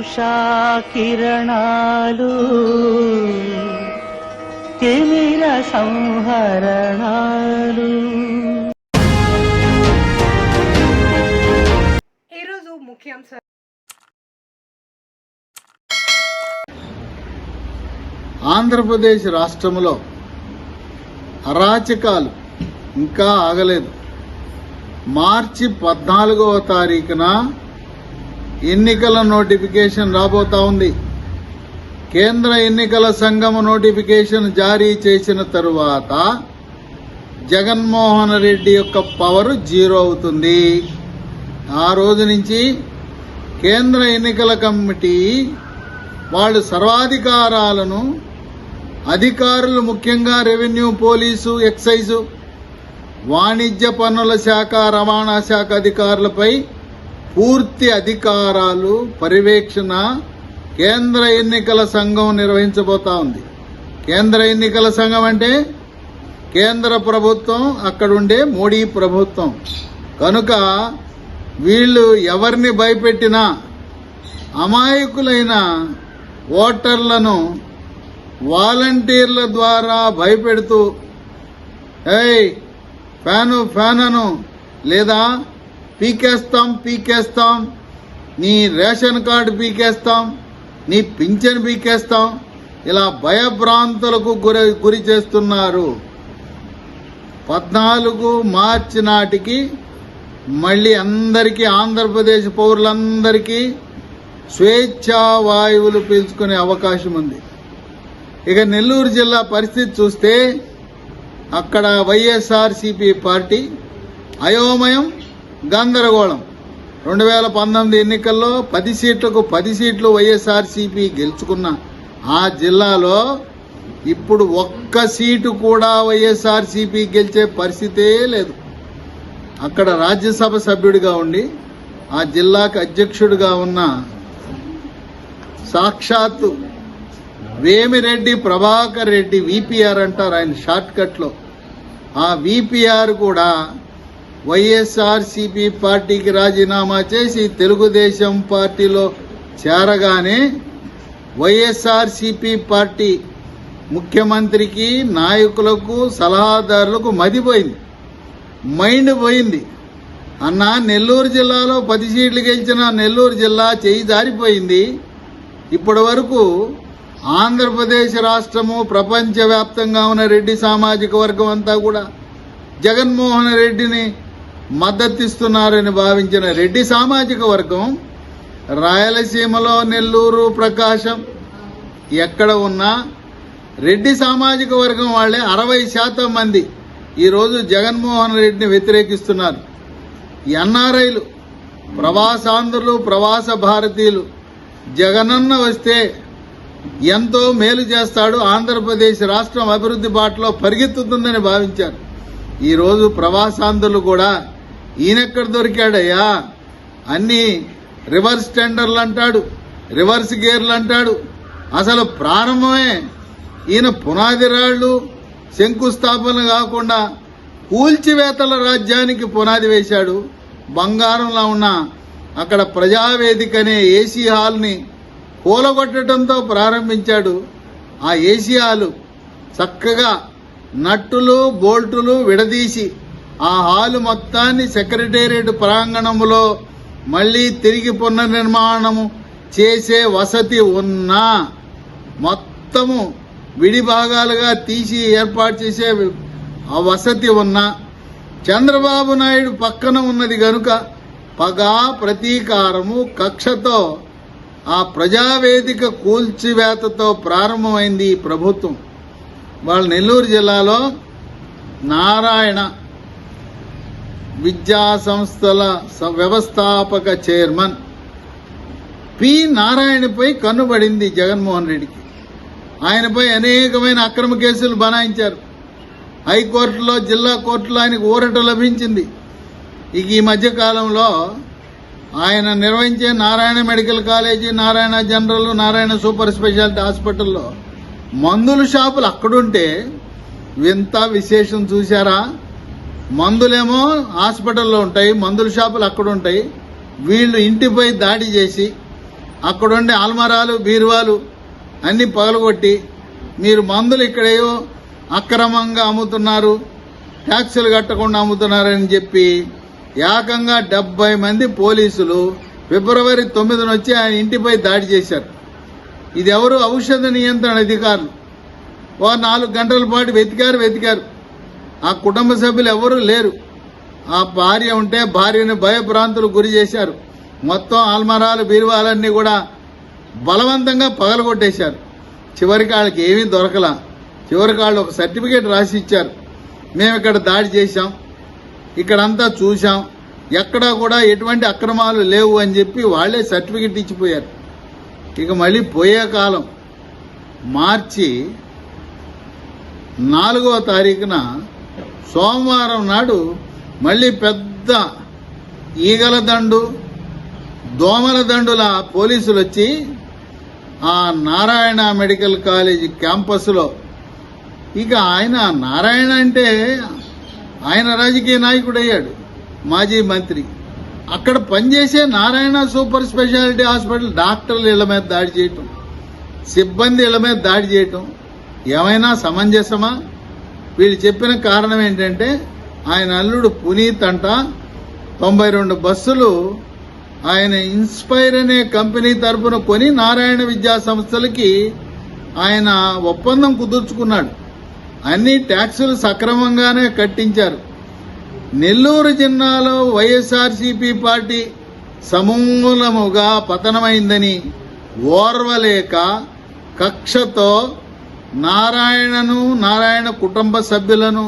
ఉషా కిరణాలు తిమిర సంహరణాలు. ఈరోజు ముఖ్యాంశాలు ఆంధ్రప్రదేశ్ రాష్ట్రంలో అరాచకాలు ఇంకా ఆగలేదు. మార్చి పద్నాలుగవ తారీఖున ఎన్నికల నోటిఫికేషన్ రాబోతా ఉంది. కేంద్ర ఎన్నికల సంఘం నోటిఫికేషన్ జారీ చేసిన తరువాత జగన్మోహన్ రెడ్డి యొక్క పవర్ జీరో అవుతుంది. ఆ రోజు నుంచి కేంద్ర ఎన్నికల కమిటీ వాళ్ళు సర్వాధికారాలను అధికారులు ముఖ్యంగా రెవెన్యూ పోలీసు ఎక్సైజు వాణిజ్య పన్నుల శాఖ రవాణా శాఖ అధికారులపై పూర్తి అధికారాలు పర్యవేక్షణ కేంద్ర ఎన్నికల సంఘం నిర్వహించబోతా ఉంది. కేంద్ర ఎన్నికల సంఘం అంటే కేంద్ర ప్రభుత్వం అక్కడుండే మోడీ ప్రభుత్వం. కనుక వీళ్ళు ఎవరిని భయపెట్టినా అమాయకులైన ఓటర్లను వాలంటీర్ల ద్వారా భయపెడుతూ ఏయ్ ఫ్యాను ఫ్యానను లేదా పీకేస్తాం పీకేస్తాం. నీ రేషన్ కార్డు పీకేస్తాం నీ పింఛన్ పీకేస్తాం. ఇలా భయభ్రాంతులకు గురి గురి చేస్తున్నారు. పద్నాలుగు మార్చి నాటికి మళ్ళీ అందరికీ ఆంధ్రప్రదేశ్ పౌరులందరికీ స్వేచ్ఛా వాయువులు పీల్చుకునే అవకాశం ఉంది. ఇక నెల్లూరు జిల్లా పరిస్థితి చూస్తే అక్కడ వైఎస్ఆర్సిపి పార్టీ అయోమయం గందరగోళం. రెండు వేల పంతొమ్మిది ఎన్నికల్లో పది సీట్లకు పది సీట్లు వైఎస్ఆర్సిపి గెలుచుకున్న ఆ జిల్లాలో ఇప్పుడు ఒక్క సీటు కూడా వైఎస్ఆర్సిపి గెలిచే పరిస్థితే లేదు. అక్కడ రాజ్యసభ సభ్యుడిగా ఉండి ఆ జిల్లాకు అధ్యక్షుడిగా ఉన్న సాక్షాత్తు వేమిరెడ్డి ప్రభాకర్ రెడ్డి విపిఆర్ అంటారు ఆయన షార్ట్కట్లో. ఆ విపిఆర్ కూడా వైఎస్ఆర్సిపి పార్టీకి రాజీనామా చేసి తెలుగుదేశం పార్టీలో చేరగానే వైఎస్ఆర్సిపి పార్టీ ముఖ్యమంత్రికి నాయకులకు సలహాదారులకు మదిపోయింది. మైండ్ పోయింది. అన్న నెల్లూరు జిల్లాలో పది సీట్లు గెలిచిన నెల్లూరు జిల్లా చేయి జారిపోయింది. ఇప్పటి వరకు ఆంధ్రప్రదేశ్ రాష్ట్రము ప్రపంచవ్యాప్తంగా ఉన్న రెడ్డి సామాజిక వర్గం అంతా కూడా జగన్మోహన్ రెడ్డిని మద్దతిస్తున్నారని భావించిన రెడ్డి సామాజిక వర్గం రాయలసీమలో నెల్లూరు ప్రకాశం ఎక్కడ ఉన్నా రెడ్డి సామాజిక వర్గం వాళ్ళే అరవై శాతం మంది. ఈరోజు జగన్మోహన్ రెడ్డిని వ్యతిరేకిస్తున్నారు. ఎన్ఆర్ఐలు ప్రవాసాంధ్రులు ప్రవాస భారతీయులు జగనన్న వస్తే ఎంతో మేలు చేస్తాడు ఆంధ్రప్రదేశ్ రాష్ట్రం అభివృద్ధి బాటలో పరిగెత్తుతుందని భావించారు. ఈరోజు ప్రవాసాంధ్రులు కూడా ఈయనెక్కడ దొరికాడయ్యా? అన్నీ రివర్స్ టెండర్లు అంటాడు రివర్స్ గేర్లు అంటాడు అసలు ప్రారంభమే ఈయన పునాది రాళ్ళు శంకుస్థాపన కాకుండా కూల్చివేతల రాజ్యానికి పునాది వేశాడు. బంగారంలో ఉన్న అక్కడ ప్రజావేదిక అనే ఏసీ హాల్ని కూలగొట్టడంతో ప్రారంభించాడు. ఆ ఏసీ హాలు చక్కగా నట్టులు బోల్టులు విడదీసి ఆ హాలు మొత్తాన్ని సెక్రటేరియట్ ప్రాంగణంలో మళ్ళీ తిరిగి పునర్నిర్మాణము చేసే వసతి ఉన్నా మొత్తము విడి భాగాలుగా తీసి ఏర్పాటు చేసే ఆ వసతి ఉన్నా చంద్రబాబు నాయుడు పక్కన ఉన్నది గనుక పగ ప్రతీకారము కక్షతో ఆ ప్రజావేదిక కూల్చివేతతో ప్రారంభమైంది ఈ ప్రభుత్వం. వాళ్ళ నెల్లూరు జిల్లాలో నారాయణ విద్యా సంస్థల వ్యవస్థాపక చైర్మన్ పి. నారాయణపై కన్నుబడింది జగన్మోహన్ రెడ్డికి. ఆయనపై అనేకమైన అక్రమ కేసులు బనాయించారు. హైకోర్టులో జిల్లా కోర్టులో ఆయనకు ఊరట లభించింది. ఇక ఈ మధ్యకాలంలో ఆయన నిర్వహించే Narayana medical college Narayana general Narayana super speciality హాస్పిటల్లో మందుల షాపులు అక్కడుంటే వింత విశేషం చూశారా? మందులేమో హాస్పిటల్లో ఉంటాయి మందుల షాపులు అక్కడ ఉంటాయి. వీళ్ళు ఇంటిపై దాడి చేసి అక్కడుండే ఆల్మరాలు బీరువాలు అన్నీ పగలగొట్టి మీరు మందులు ఇక్కడేయో అక్రమంగా అమ్ముతున్నారు ట్యాక్సులు కట్టకుండా అమ్ముతున్నారని చెప్పి ఏకంగా డెబ్బై మంది పోలీసులు ఫిబ్రవరి తొమ్మిదిన వచ్చి ఆయన ఇంటిపై దాడి చేశారు. ఇది ఎవరు ఔషధ నియంత్రణ అధికారులు. ఓ నాలుగు గంటల పాటు వెతికారు వెతికారు. ఆ కుటుంబ సభ్యులు ఎవరూ లేరు. ఆ భార్య ఉంటే భార్యను భయభ్రాంతులు గురి చేశారు. మొత్తం ఆల్మరాలు బీరువాలన్నీ కూడా బలవంతంగా పగలగొట్టేశారు. చివరికి వాళ్ళకి ఏమీ దొరకలా. చివరికి వాళ్ళు ఒక సర్టిఫికేట్ రాసి ఇచ్చారు. మేము ఇక్కడ దాడి చేశాం. ఇక్కడంతా చూశాం. ఎక్కడా కూడా ఎటువంటి అక్రమాలు లేవు అని చెప్పి వాళ్ళే సర్టిఫికేట్ ఇచ్చిపోయారు. ఇక మళ్ళీ పోయే కాలం మార్చి నాలుగవ తారీఖున సోమవారం నాడు మళ్ళీ పెద్ద ఈగల దండు దోమల దండుల పోలీసులు వచ్చి ఆ నారాయణ మెడికల్ కాలేజ్ క్యాంపస్లో ఇక ఆయన నారాయణ అంటే ఆయన రాజకీయ నాయకుడయ్యాడు మాజీ మంత్రి. అక్కడ పనిచేసే నారాయణ సూపర్ స్పెషాలిటీ హాస్పిటల్ డాక్టర్లు ఇళ్ళ మీద దాడి చేయటం సిబ్బంది ఇళ్ళ మీద దాడి చేయటం ఏమైనా సమంజసమా? వీళ్ళు చెప్పిన కారణం ఏంటంటే ఆయన అల్లుడు పునీత్ అంట. తొంభై రెండు బస్సులు ఆయన ఇన్స్పైర్ అనే కంపెనీ తరపున కొని నారాయణ విద్యా సంస్థలకి ఆయన ఒప్పందం కుదుర్చుకున్నాడు. అన్ని ట్యాక్సులు సక్రమంగానే కట్టించారు. నెల్లూరు జిల్లాలో వైఎస్ఆర్సీపీ పార్టీ సమూలముగా పతనమైందని ఓర్వలేక కక్షతో నారాయణను నారాయణ కుటుంబ సభ్యులను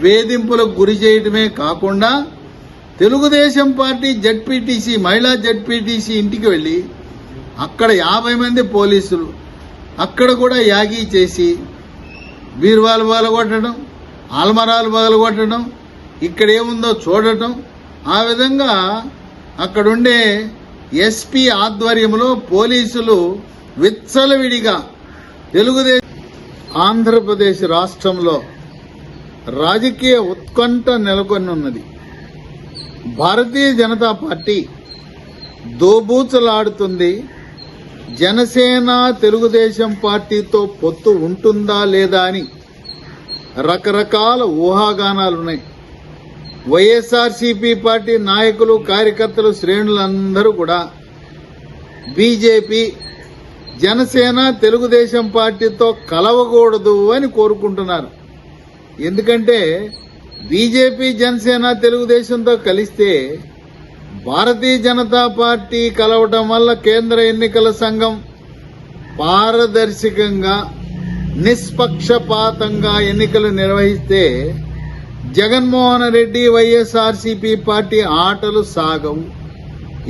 వేధింపులకు గురి చేయడమే కాకుండా తెలుగుదేశం పార్టీ జడ్పీటీసీ మహిళా జడ్పీటీసీ ఇంటికి వెళ్ళి అక్కడ యాభై మంది పోలీసులు అక్కడ కూడా యాగీ చేసి బీరువాలు పగలగొట్టడం ఆల్మరాలు పగలగొట్టడం ఇక్కడ ఏముందో చూడటం ఆ విధంగా అక్కడుండే ఎస్పీ ఆధ్వర్యంలో పోలీసులు విచ్చలవిడిగా తెలుగుదేశం ఆంధ్రప్రదేశ్ రాష్ట్రంలో రాజకీయ ఉత్కంఠ నెలకొని ఉన్నది. భారతీయ జనతా పార్టీ దోబూచలాడుతుంది. జనసేన తెలుగుదేశం పార్టీతో పొత్తు ఉంటుందా లేదా అని రకరకాల ఊహాగానాలున్నాయి. వైఎస్ఆర్సీపీ పార్టీ నాయకులు కార్యకర్తలు శ్రేణులందరూ కూడా బీజేపీ జనసేన తెలుగుదేశం పార్టీతో కలవకూడదు అని కోరుకుంటున్నారు. ఎందుకంటే బీజేపీ జనసేన తెలుగుదేశంతో కలిస్తే భారతీయ జనతా పార్టీ కలవటం వల్ల కేంద్ర ఎన్నికల సంఘం పారదర్శకంగా నిష్పక్షపాతంగా ఎన్నికలు నిర్వహిస్తే జగన్మోహన్ రెడ్డి వైఎస్ఆర్సీపీ పార్టీ ఆటలు సాగవు.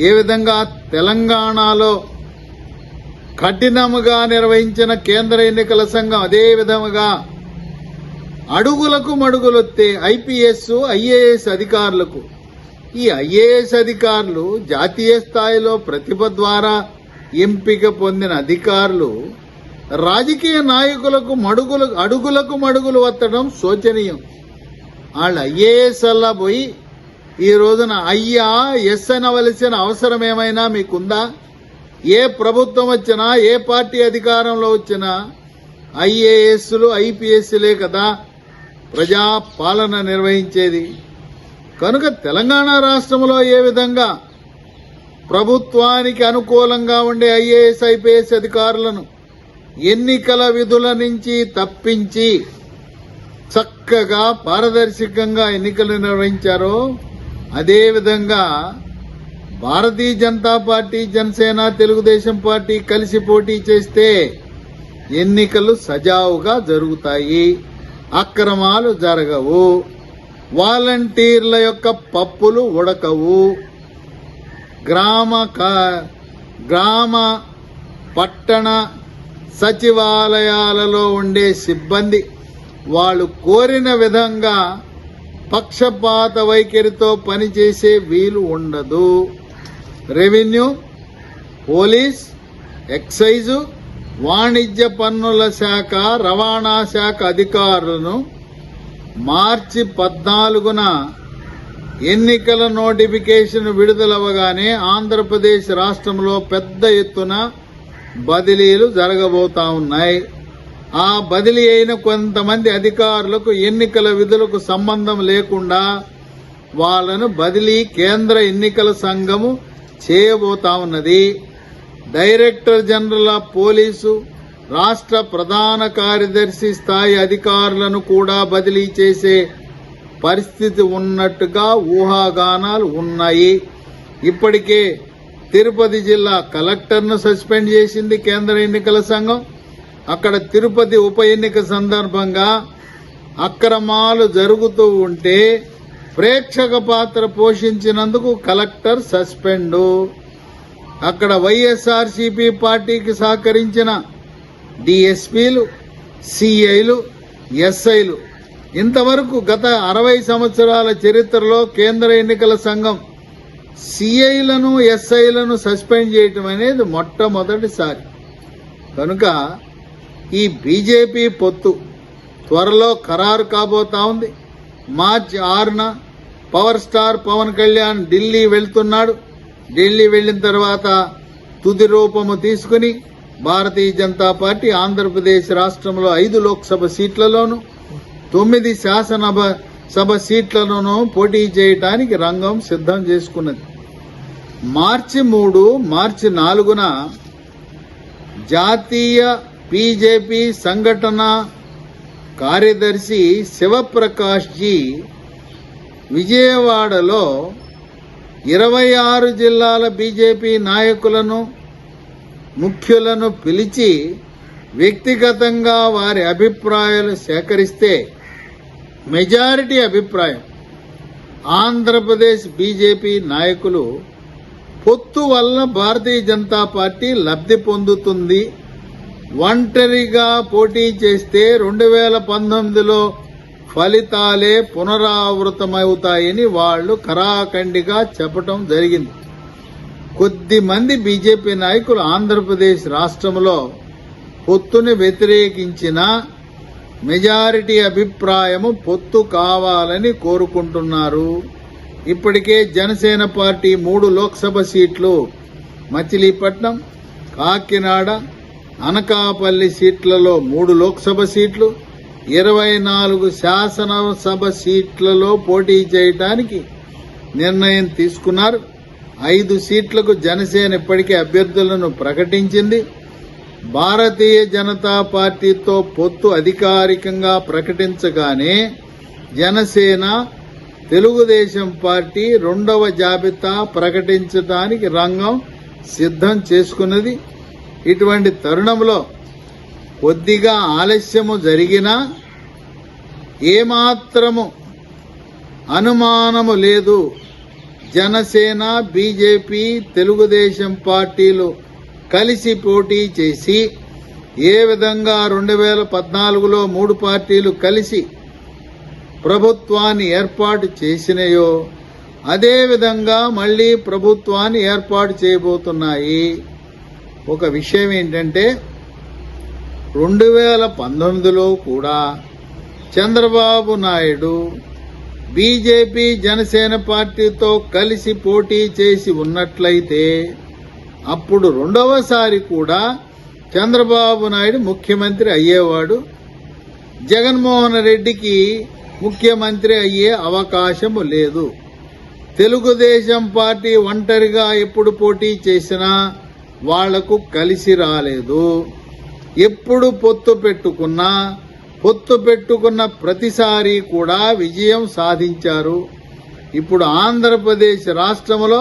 ఏ విధంగా తెలంగాణలో కఠినముగా నిర్వహించిన కేంద్ర ఎన్నికల సంఘం అదే విధముగా అడుగులకు మడుగులొత్తే ఐపీఎస్ ఐఏఎస్ అధికారులకు. ఈ ఐఏఎస్ అధికారులు జాతీయ స్థాయిలో ప్రతిభ ద్వారా ఎంపిక పొందిన అధికారులు రాజకీయ నాయకులకు మడుగులు అడుగులకు మడుగులు వత్తడం శోచనీయం. వాళ్ళు ఐఏఎస్ అలా పోయి ఈ రోజున అయ్యా ఎస్ అనవలసిన అవసరం ఏమైనా మీకుందా? ఏ ప్రభుత్వం వచ్చినా ఏ పార్టీ అధికారంలో వచ్చినా ఐఏఎస్లు ఐపీఎస్లే కదా ప్రజా పాలన నిర్వహించేది. కనుక తెలంగాణ రాష్ట్రంలో ఏ విధంగా ప్రభుత్వానికి అనుకూలంగా ఉండే ఐఏఎస్ ఐపీఎస్ అధికారులను ఎన్నికల విధుల నుంచి తప్పించి చక్కగా పారదర్శకంగా ఎన్నికలు నిర్వహించారో అదేవిధంగా భారతీయ జనతా పార్టీ జనసేన తెలుగుదేశం పార్టీ కలిసి పోటీ చేస్తే ఎన్నికలు సజావుగా జరుగుతాయి. అక్రమాలు జరగవు. వాలంటీర్ల యొక్క పప్పులు ఉడకవు. గ్రామ గ్రామ పట్టణ సచివాలయాలలో ఉండే సిబ్బంది వాళ్ళు కోరిన విధంగా పక్షపాత వైఖరితో పనిచేసే వీలు ఉండదు. రెవెన్యూ పోలీస్ ఎక్సైజు వాణిజ్య పన్నుల శాఖ రవాణా శాఖ అధికారులను మార్చి పద్నాలుగున ఎన్నికల నోటిఫికేషన్ విడుదలవ్వగానే ఆంధ్రప్రదేశ్ రాష్ట్రంలో పెద్ద ఎత్తున బదిలీలు జరగబోతా ఉన్నాయి. ఆ బదిలీ అయిన కొంతమంది అధికారులకు ఎన్నికల విధులకు సంబంధం లేకుండా వాళ్ళను బదిలీ కేంద్ర ఎన్నికల సంఘము చేయబోతా ఉన్నది. డైరెక్టర్ జనరల్ ఆఫ్ పోలీసు రాష్ట్ర ప్రధాన కార్యదర్శి స్థాయి అధికారులను కూడా బదిలీ చేసే పరిస్థితి ఉన్నట్టుగా ఊహాగానాలు ఉన్నాయి. ఇప్పటికే తిరుపతి జిల్లా కలెక్టర్ను సస్పెండ్ చేసింది కేంద్ర ఎన్నికల సంఘం. అక్కడ తిరుపతి ఉప ఎన్నిక సందర్భంగా అక్రమాలు జరుగుతూ ఉంటే ప్రేక్షక పాత్ర పోషించినందుకు కలెక్టర్ సస్పెండు. అక్కడ వైఎస్ఆర్సీపీ పార్టీకి సహకరించిన డిఎస్పీలు సిఐలు ఎస్ఐలు. ఇంతవరకు గత అరవై సంవత్సరాల చరిత్రలో కేంద్ర ఎన్నికల సంఘం సిఐలను ఎస్ఐలను సస్పెండ్ చేయటం అనేది మొట్టమొదటిసారి. కనుక ఈ బీజేపీ పొత్తు త్వరలో ఖరారు కాబోతా ఉంది. మార్చి ఆరున పవర్ స్టార్ పవన్ కళ్యాణ్ ఢిల్లీ వెళ్తున్నాడు. ఢిల్లీ వెళ్ళిన తర్వాత తుది రూపము తీసుకుని భారతీయ జనతా పార్టీ ఆంధ్రప్రదేశ్ రాష్ట్రంలో ఐదు లోక్సభ సీట్లలోనూ తొమ్మిది శాసనసభ సభ సీట్లలోనూ పోటీ చేయటానికి రంగం సిద్ధం చేసుకున్నది. మార్చి మూడు మార్చి నాలుగున జాతీయ బీజేపీ సంఘటన కార్యదర్శి శివప్రకాష్ జీ విజయవాడలో ఇరవై ఆరు జిల్లాల బీజేపీ నాయకులను ముఖ్యులను పిలిచి వ్యక్తిగతంగా వారి అభిప్రాయాలు సేకరిస్తే మెజారిటీ అభిప్రాయం. ఆంధ్రప్రదేశ్ బీజేపీ నాయకులు పొత్తు వల్ల భారతీయ జనతా పార్టీ లబ్ధి పొందుతుంది. ఒంటరిగా పోటీ చేస్తే రెండు వేల పంతొమ్మిదిలో ఫలితాలే పునరావృతమవుతాయని వాళ్ళు కరాఖండిగా చెప్పటం జరిగింది. కొద్ది మంది బీజేపీ నాయకులు ఆంధ్రప్రదేశ్ రాష్ట్రంలో పొత్తుని వ్యతిరేకించిన మెజారిటీ అభిప్రాయము పొత్తు కావాలని కోరుకుంటున్నారు. ఇప్పటికే జనసేన పార్టీ మూడు లోక్సభ సీట్లు మచిలీపట్నం కాకినాడ అనకాపల్లి సీట్లలో మూడు లోక్సభ సీట్లు ఇరవై నాలుగు శాసనసభ సీట్లలో పోటీ చేయడానికి నిర్ణయం తీసుకున్నారు. ఐదు సీట్లకు జనసేన ఇప్పటికే అభ్యర్థులను ప్రకటించింది. భారతీయ జనతా పార్టీతో పొత్తు అధికారికంగా ప్రకటించగానే జనసేన తెలుగుదేశం పార్టీ రెండవ జాబితా ప్రకటించడానికి రంగం సిద్ధం చేసుకున్నది. ఇటువంటి తరుణంలో కొద్దిగా ఆలస్యము జరిగినా ఏమాత్రము అనుమానము లేదు. జనసేన బీజేపీ తెలుగుదేశం పార్టీలు కలిసి పోటీ చేసి ఏ విధంగా రెండు వేల పద్నాలుగులో మూడు పార్టీలు కలిసి ప్రభుత్వాన్ని ఏర్పాటు చేసినాయో అదే విధంగా మళ్ళీ ప్రభుత్వాన్ని ఏర్పాటు చేయబోతున్నాయి. ఒక విషయం ఏంటంటే రెండు వేల పంతొమ్మిదిలో కూడా చంద్రబాబు నాయుడు బీజేపీ జనసేన పార్టీతో కలిసి పోటీ చేసి ఉన్నట్లయితే అప్పుడు రెండవసారి కూడా చంద్రబాబు నాయుడు ముఖ్యమంత్రి అయ్యేవాడు. జగన్మోహన్ రెడ్డికి ముఖ్యమంత్రి అయ్యే అవకాశము లేదు. తెలుగుదేశం పార్టీ ఒంటరిగా ఎప్పుడు పోటీ చేసినా వాళ్ళకు కలిసి రాలేదు. ఎప్పుడు పొత్తు పెట్టుకున్నా పొత్తు పెట్టుకున్న ప్రతిసారి కూడా విజయం సాధించారు. ఇప్పుడు ఆంధ్రప్రదేశ్ రాష్ట్రంలో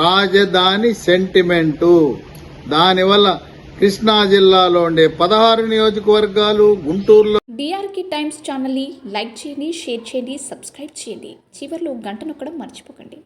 రాజధాని సెంటిమెంటు. దానివల్ల కృష్ణా జిల్లాలో ఉండే పదహారు నియోజకవర్గాలు గుంటూరులో డిఆర్కి టైమ్స్ ఛానల్ని లైక్ చేయండి షేర్ చేయండి సబ్స్క్రైబ్ చేయండి. చివరిలో గంట నొక్కడం మర్చిపోకండి.